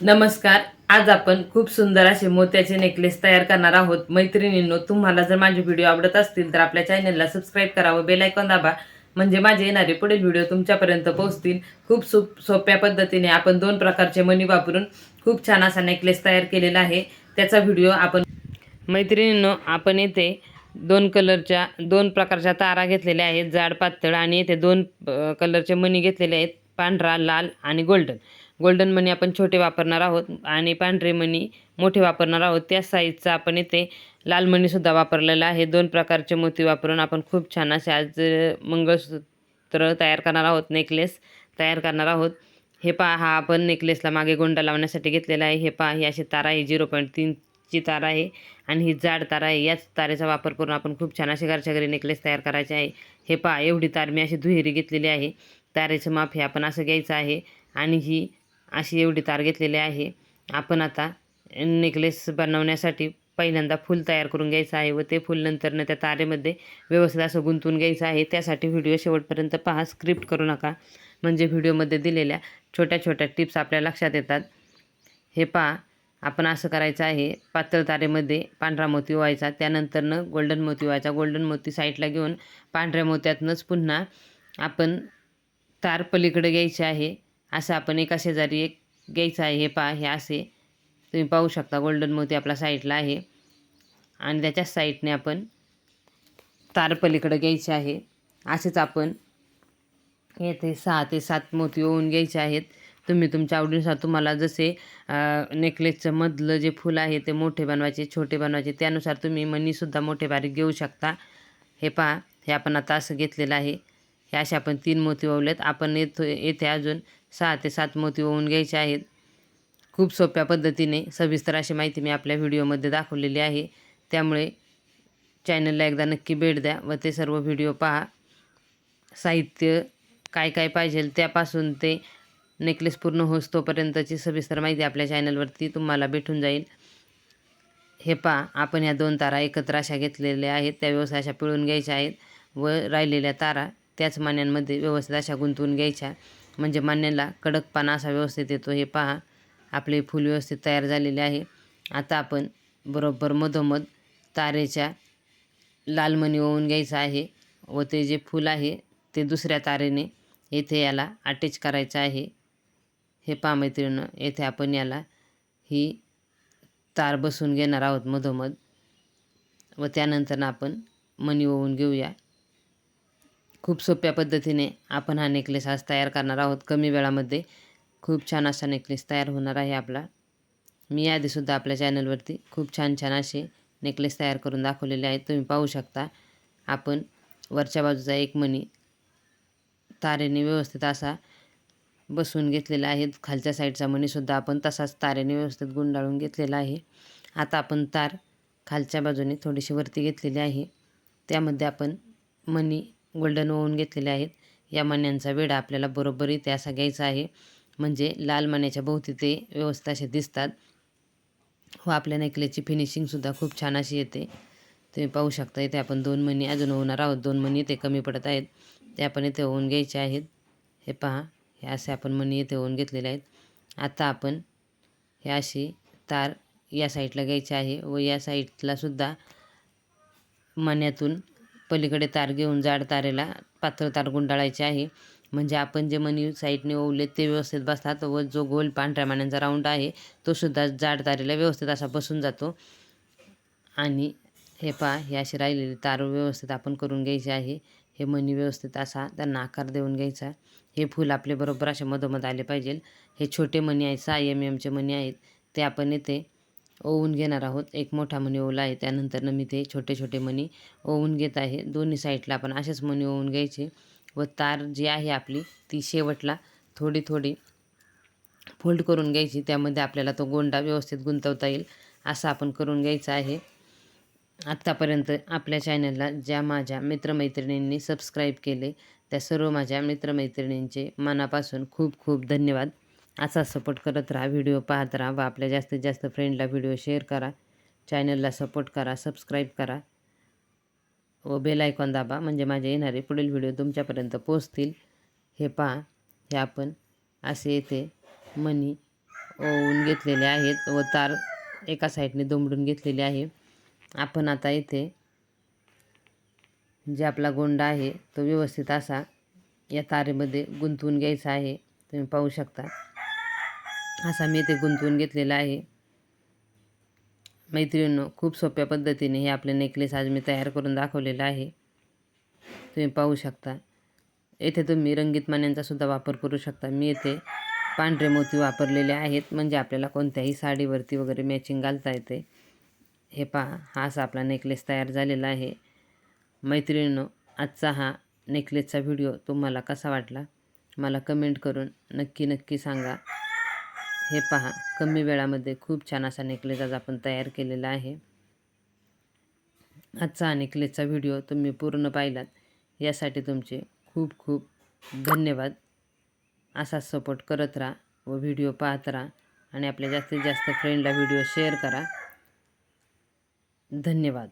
नमस्कार. आज आपण खूप सुंदर असे मोत्याचे नेकलेस तयार करणार आहोत. मैत्रिणींनो तुम्हाला जर माझे व्हिडिओ आवडत असतील तर आपल्या चॅनलला सबस्क्राईब करा व बेल दाबा. म्हणजे माझे येणारे पुढील व्हिडिओ तुमच्यापर्यंत पोहोचतील. खूप सोप सोप्या पद्धतीने आपण दोन प्रकारचे मणी वापरून खूप छान असा नेकलेस तयार केलेला आहे. त्याचा व्हिडिओ आपण मैत्रिणींनो आपण येथे दोन कलरच्या दोन प्रकारच्या तारा घेतलेल्या आहेत. जाड पातळ आणि येथे दोन कलरचे मणी घेतलेले आहेत. पांढरा लाल आणि गोल्डन गोल्डन मनी आपण छोटे वापरणार आहोत आणि पांढरे मनी मोठे वापरणार आहोत. त्या साईजचा आपण इथे लाल मनीसुद्धा वापरलेला आहे. दोन प्रकारचे मोती वापरून आपण खूप छान असे आज मंगळसूत्र तयार करणार आहोत. नेकलेस तयार करणार आहोत. हे पहा हा आपण नेकलेसला मागे गोंडा लावण्यासाठी घेतलेला आहे. हे पहा ही अशी तारा आहे. झिरो पॉईंट तीनची तारा आहे आणि ही जाड तारा आहे. याच तारेचा वापर करून आपण खूप छान असे घरच्या घरी नेकलेस तयार करायचे आहे. हे पहा एवढी तार मी अशी दुहेरी घेतलेली आहे. तारेचं माप हे आपण असं घ्यायचं आहे आणि ही अशी एवढी तार घेतलेली आहे. आपण आता नेकलेस बनवण्यासाठी पहिल्यांदा फूल तयार करून घ्यायचं आहे व ते फूल नंतरनं त्या तारेमध्ये व्यवस्थित असं गुंतवून घ्यायचं आहे. त्यासाठी व्हिडिओ शेवटपर्यंत पहा स्क्रिप्ट करू नका. म्हणजे व्हिडिओमध्ये दिलेल्या छोट्या छोट्या टिप्स आपल्या लक्षात येतात. हे पहा आपण असं करायचं आहे. पातळ तारेमध्ये पांढरा मोती व्हायचा त्यानंतरनं गोल्डन मोती व्हायचा गोल्डन मोती साईडला घेऊन पांढऱ्या मोत्यातनंच पुन्हा आपण तार पलीकडे घ्यायचे आहे. असं आपण एका शेजारी एक घ्यायचं आहे हे पहा हे असे. तुम्ही पाहू शकता गोल्डन मोती आपला साईडला आहे. आणि त्याच्या साईडने आपण तारपलीकडं घ्यायचे आहे. असेच आपण येथे सहा ते सात मोती ओवून घ्यायचे आहेत. तुम्ही तुमच्या आवडीनुसार तुम्हाला जसे नेकलेसचं मधलं जे फूल आहे ते मोठे बनवायचे छोटे बनवायचे त्यानुसार तुम्ही मनीसुद्धा मोठे बारीक घेऊ शकता. हे पहा हे आपण आता असं घेतलेलं आहे. हे असे आपण तीन मोती ओवलेत. आपण येतो येथे अजून सहा ते सात मोती ओवून घ्यायचे आहेत. खूप सोप्या पद्धतीने सविस्तर अशी माहिती मी आपल्या व्हिडिओमध्ये दाखवलेली आहे. त्यामुळे चॅनलला एकदा नक्की भेट द्या व ते सर्व व्हिडिओ पहा. साहित्य काय काय पाहिजे त्यापासून ते नेकलेस पूर्ण होस तोपर्यंतची सविस्तर माहिती आपल्या चॅनलवरती तुम्हाला भेटून जाईल. हे पहा आपण ह्या दोन तारा एकत्र अशा घेतलेल्या आहेत. त्या व्यवस्थित अशा पिळून घ्यायच्या आहेत व राहिलेल्या तारा त्याच मान्यांमध्ये व्यवस्थित अशा गुंतवून घ्यायच्या. म्हणजे मान्याला कडकपणा असा व्यवस्थित येतो. हे पहा आपले फूल व्यवस्थित तयार झालेले आहे. आता आपण बरोबर मधोमध तारेच्या लाल मणी ओवून घ्यायचं आहे व ते जे फूल आहे ते दुसऱ्या तारेने येथे याला अटॅच करायचं आहे. हे पहा मैत्रिणीनं येथे आपण याला ही तार बसून घेणार आहोत मधोमध व त्यानंतर आपण मणी ओवून घेऊया. खूप सोप्या पद्धतीने आपण हा नेकलेस आज तयार करणार आहोत. कमी वेळामध्ये खूप छान असा नेकलेस तयार होणार आहे आपला. मी याआधीसुद्धा आपल्या चॅनलवरती खूप छान छान असे नेकलेस तयार करून दाखवलेले आहेत. तुम्ही पाहू शकता. आपण वरच्या बाजूचा एक मणी तारेने व्यवस्थित असा बसवून घेतलेला आहे. खालच्या साईडचा मणीसुद्धा आपण तसाच तारेने व्यवस्थित गुंडाळून घेतलेला आहे. आता आपण तार खालच्या बाजूने थोडीशी वरती घेतलेली आहे. त्यामध्ये आपण मणी गोल्डन ओवून घेतलेले आहेत. या मण्यांचा वेढा आपल्याला बरोबर इथे असा घ्यायचा आहे. म्हणजे लाल मण्याच्या भोवती ते व्यवस्थित असे दिसतात. व आपल्या नेकलेसची फिनिशिंगसुद्धा खूप छान अशी येते. तुम्ही पाहू शकता इथे आपण दोन मणी अजून होणार आहोत. दोन मणी इथे कमी पडत आहेत. ते आपण इथे होऊन घ्यायचे आहेत. हे पहा हे असे आपण मणी इथे होऊन घेतलेले आहेत. आता आपण हे अशी तार या साईडला घ्यायची आहे व या साईडलासुद्धा मण्यातून पलीकडे तार घेऊन जाड तारेला पातळ तार गुंडाळायची आहे. म्हणजे आपण जे मनी साईडने ओवले ते व्यवस्थित बसतात व जो गोल पांढऱ्या माण्यांचा राऊंड आहे तो सुद्धा जाड तारेला व्यवस्थित असा बसून जातो. आणि हे पहा हे अशी राहिलेली तार व्यवस्थित आपण करून घ्यायची आहे. हे मनी व्यवस्थित असा त्यांना आकार देऊन घ्यायचा. हे फूल आपले बरोबर असे मधोमध आले पाहिजे. हे छोटे मणी आहेत सहा एम एमचे मणी आहेत. ते आपण येते ओवून घेणार आहोत. एक मोठा मणी ओवला आहे. त्यानंतरनं मी ते छोटे छोटे मणी ओवून घेत आहे. दोन्ही साईडला आपण असेच मणी ओवून घ्यायचे व तार जी आहे आपली ती शेवटला थोडी थोडी फोल्ड करून घ्यायची. त्यामध्ये आपल्याला तो गोंडा व्यवस्थित गुंतवता येईल असं आपण करून घ्यायचं आहे. आत्तापर्यंत आपल्या चॅनलला ज्या माझ्या मित्रमैत्रिणींनी सबस्क्राईब केले त्या सर्व माझ्या मित्रमैत्रिणींचे मनापासून खूप खूप धन्यवाद. असा सपोर्ट करत राहा. व्हिडिओ पाहत राहा व आपल्या जास्तीत जास्त फ्रेंडला व्हिडिओ शेअर करा. चॅनलला सपोर्ट करा सबस्क्राईब करा. व बेल आयकॉन दाबा. म्हणजे माझे येणारे पुढील व्हिडिओ तुमच्यापर्यंत पोचतील हे पहा. हे आपण असे येथे मनी ओवून घेतलेले आहेत. व तार एका साईडने दुमडून घेतलेली आहे. आपण आता येथे जे आपला गोंडा आहे तो व्यवस्थित असा या तारेमध्ये गुंतवून घ्यायचा आहे. तुम्ही पाहू शकता. असा मी इथे गुंतवून घेतलेला आहे. मैत्रिणींनो खूप सोप्या पद्धतीने हे आपले नेकलेस आज मी तयार करून दाखवलेलं आहे. तुम्ही पाहू शकता. येथे तुम्ही रंगीत मान्यांचा सुद्धा वापर करू शकता. मी येथे पांढरे मोती वापरलेले आहेत. म्हणजे आपल्याला कोणत्याही साडीवरती वगैरे मॅचिंग घालता येते. हे पहा हा असा आपला नेकलेस तयार झालेला आहे. मैत्रिणींनो आजचा हा नेकलेसचा व्हिडिओ तुम्हाला कसा वाटला? मला कमेंट करून नक्की नक्की सांगा. हे पहा कमी वेळामध्ये खूप छान असा नेकलेस आज आपण तयार केलेला आहे. आजचा हा नेकलेसचा व्हिडिओ तुम्ही पूर्ण पाहिलात. यासाठी तुमचे खूप खूप धन्यवाद. असा सपोर्ट करत राहा व व्हिडिओ पाहत राहा आणि आपल्या जास्तीत जास्त फ्रेंडला व्हिडिओ शेअर करा. धन्यवाद.